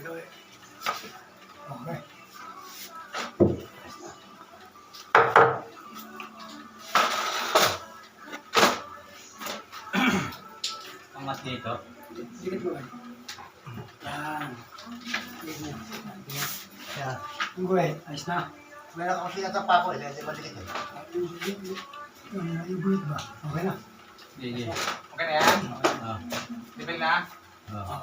Okay. Okay. Angat dito. Dikit mo. Yan. Dikit mo. Yan. Guwit, ayos na. meron ako sinatapa ko eh, hindi madikit eh. Yung, yung, yung, yung ba? Okay na. Sige. Okay na yan? Ah. Level na? Ah.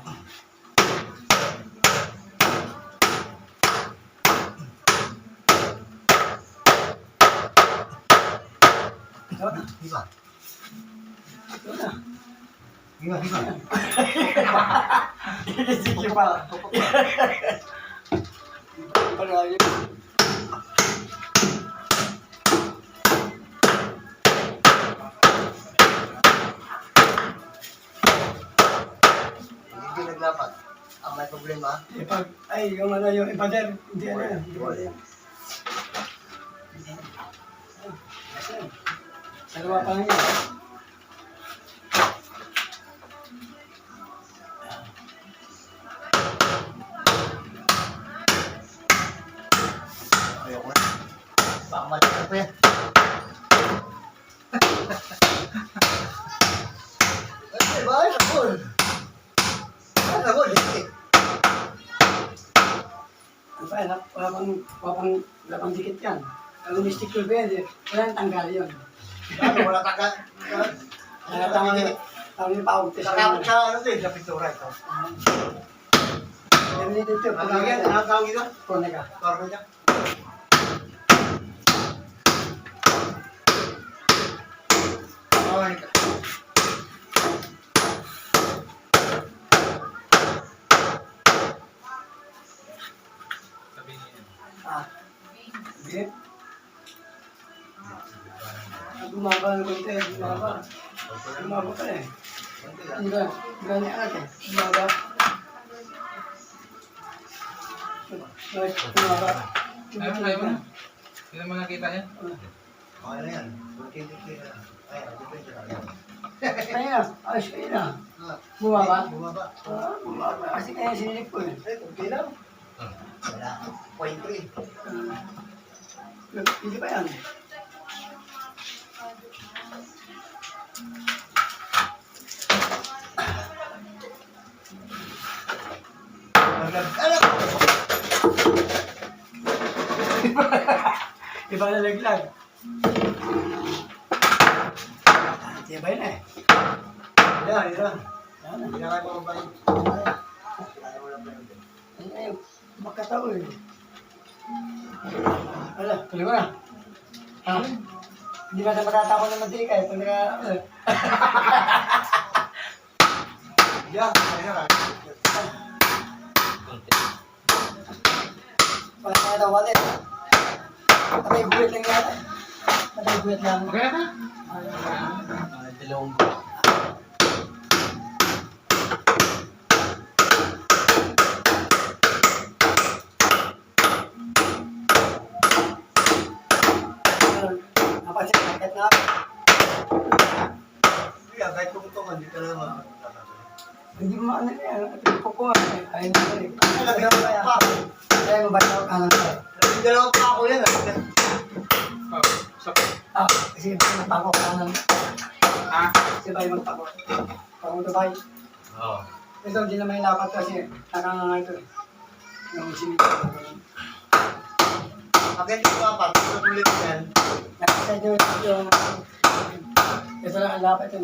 Ito na. Hiba. Ito na. Hiba, hiba. Sige pa. Hindi naglapat. Ang may problema, ay, yung ano, yung iba din, hindi ano yan, hindi wala yan. Dalawa pa lang yan. Bakit ako? Bakit ako? Dikit. Ano pa yan, wala pang, wala pang, wala pang dikit yan. Ang mystic tool ba yan, eh, wala tanggal yun. Wala? Kaya tama yung, tama yung paog test. Nakakapit sa ano to eh, sa pintura ito. Yan dito, ito, Ang tawag ang tawag ito? Kone ka. Bumaba ng konti, bumaba. Bumaba ka eh. Hindi ba? Hindi ba ni ate? Bumaba. Bumaba. Ayaw mo, ayaw mo na. Hindi naman nakita yan. Okay na yan. Magkikikita na. Ayan, na yan. Kaya na, ayos kayo na. Ah, Bumaba? Bumaba. Ah, bumaba. Kasi kaya sinilip ko eh. Ay, kunti lang. Wala. Point three. Ah, Hindi ba yan? Alam! Iba na laglag. Tibay na eh. Yan, yan. Yan kayo makabayin. Ayaw mo lang pa yun. Yun? Makataw eh. Wala, tuloy mo na. Ha? Hindi ba sa matatapon ng mantika eh? Pag naka... ano, Yan, yan. Konti. Pag nakataw walit. Patay buwit lang yata. Patay buwit lang. Okay na ka? Ah, dalawang buwan. Napansin, nakit na ako. Yan, tumutungan, hindi ka naman. Hindi mo ano yan. Pinupo ko ah. Ayun na rin. Lagi na Kaya kaya mo ba ito kanan ko? Lagi dalawa pa ako yan. ah. Oh, Ah, kasi magpako kanan. ah, Si Bay magpako. Pako to Bay. Oo. Ito, hindi na may lapat kasi nakanganga ito eh. Yung simito. Bakit hindi pa pa? Tutulit yan. Nakasa nyo yung... Ito lang ang lapat yun.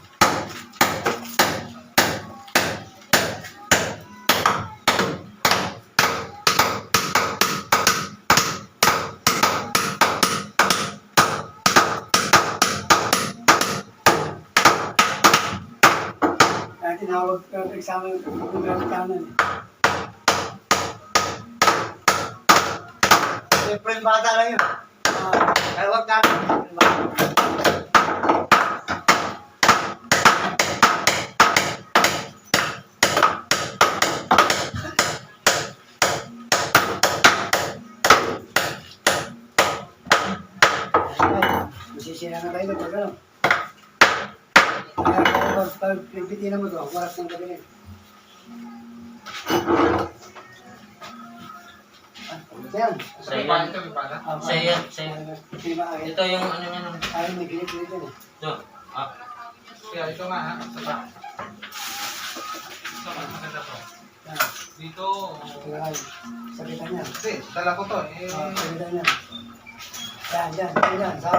tinawag ka examen kung gamit kanan. Siyempre, bata lang yun. Ah, Kaya wag ka. sira na tayo pag ano. Kaya pag, pag pipitinan mo to, waras ng gabi yan. May pala, ito may pala. Ah, Sa'yo yan, sa'yo. Ay, Ito yung ano niya nung... ay, may yan eh. Ito. Ah, Kaya ito nga ha, sa ba? Ito, mas maganda to. Yan. Dito, Diba, ay, sakitan niya. kasi dala ko to eh. Ah, sakitan niya. Yan, yan, yan, sa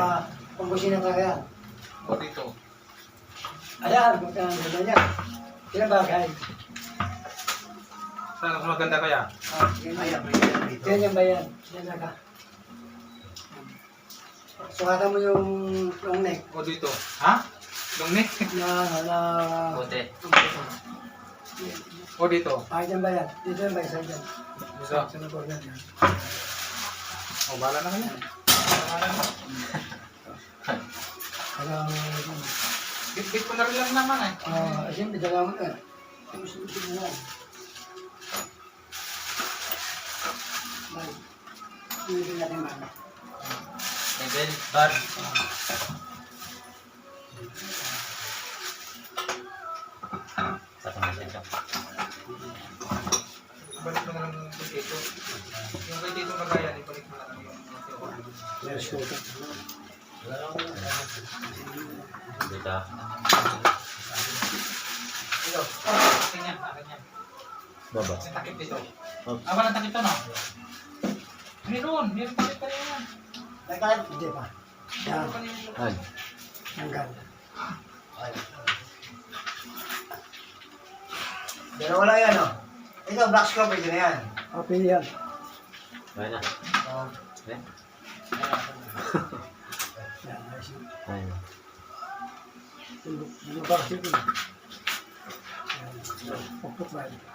pangkusina talaga yan. O dito. Ayan, magkano sakitan niya. Sila bagay. Saan mas maganda kaya? Ah, yan, Ayan, yan. may yan. Yan. Yan na ka. Sukatan mo yung long neck O dito. Ha? Long neck? na, na, puti. O dito. kahit yung bayan. Dito yung bayan, saan dyan. Dito. Sa nabor na yan. O, bala na kaya. Bala na. Kaya, Bit-bit ko na rin lang naman eh. ah, siyempre, dala mo na. Gusto-gusto mo na. Bye. Hindi natin mana. Level, bar. Saka na siya. Balik mo na lang yung Tito. Yung kay Tito Magayan, ibalik mo na lang yung Let's go. Dito. Ito. Akin yan, akin yan. Baba. May takip dito. Oh. Ah, walang takip to, no? Meron, meron takip pa rin yan. Nagkalat? Hindi pa. Yan. Ay. Hanggang. Dalawa lang yan, oh. Ito, black scope, pwede na yan. Okay yan. Ay na. Oh. Eh? Tulog- tulog pa kasi ito.